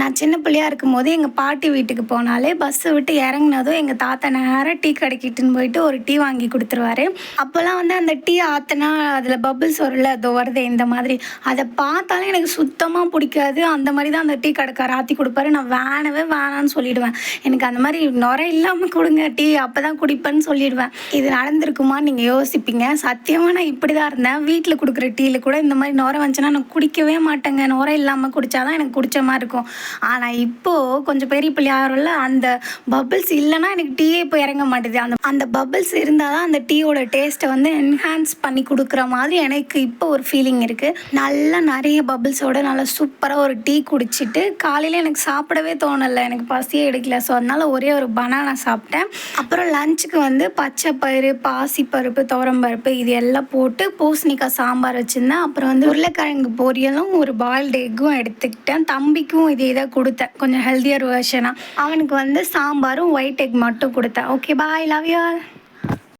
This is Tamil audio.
நான் சின்ன பிள்ளையா இருக்கும்போது எங்கள் பாட்டி வீட்டுக்கு போனாலே பஸ்ஸை விட்டு இறங்கினதும் எங்கள் தாத்தா நேராக டீ கடைக்கிட்டுன்னு போயிட்டு ஒரு டீ வாங்கி கொடுத்துருவாரு. அப்போல்லாம் வந்து அந்த டீ ஆற்றினா அதில் பபுள்ஸ் வரும்ல அதோ வருது இந்த மாதிரி. அதை பார்த்தாலே எனக்கு சுத்தமாக பிடிக்காது. அந்த மாதிரி தான் அந்த டீ கடைக்கார ஆற்றி கொடுப்பாரு. நான் வேணவே வேணான்னு சொல்லிடுவேன். எனக்கு அந்த மாதிரி நுரை இல்லாமல் கொடுங்க டீ அப்போ தான் குடிப்பேன்னு சொல்லிடுவேன். இது நடந்திருக்குமா? நீங்கள் யோசிப்பீங்க. சத்தியமாக நான் இப்படி தான் இருந்தேன். வீட்டில் கொடுக்குற டீயில் கூட இந்த மாதிரி நுரை வந்துச்சுன்னா நான் குடிக்கவே மாட்டேங்க. நுரை இல்லாமல் குடித்தாதான் எனக்கு குடித்த மாதிரி இருக்கும். ஆனால் இப்போது கொஞ்சம் பெரிய பிள்ளை அந்த பபிள்ஸ் இல்லைன்னா எனக்கு டீயே இப்போ இறங்க மாட்டேது. அந்த அந்த பபிள்ஸ் இருந்தால் தான் அந்த டீயோட டேஸ்ட்டை வந்து என்ஹான்ஸ் பண்ணி கொடுக்குற மாதிரி எனக்கு இப்போ ஒரு ஃபீலிங் இருக்குது நல்லா நிறைய பபிள்ஸோட நல்லா சூப்பராக ஒரு டீ குடிச்சிட்டு காலையில் எனக்கு சாப்பிடவே தோணலை. எனக்கு பசியே எடுக்கல. ஸோ அதனால் ஒரே ஒரு பனானா சாப்பிட்டேன். அப்புறம் லஞ்சுக்கு வந்து பச்சை பயிறு பாசிப்பருப்பு துவரம்பருப்பு இது எல்லாம் போட்டு பூசணிக்காய் சாம்பார் வச்சுருந்தேன். அப்புறம் வந்து உருளைக்கிழங்கு பொரியலும் ஒரு பாயில்டு எக்கும் எடுத்துக்கிட்டேன். தம்பிக்கும் இதே இதை கொடுத்தேன். கொஞ்சம் ஹெல்த்தியர் வேர்ஷனாக அவனுக்கு வந்து சாம்பாரும் ஒயிட் எக் மட்டும் கொடுத்தேன். Okay bye love you all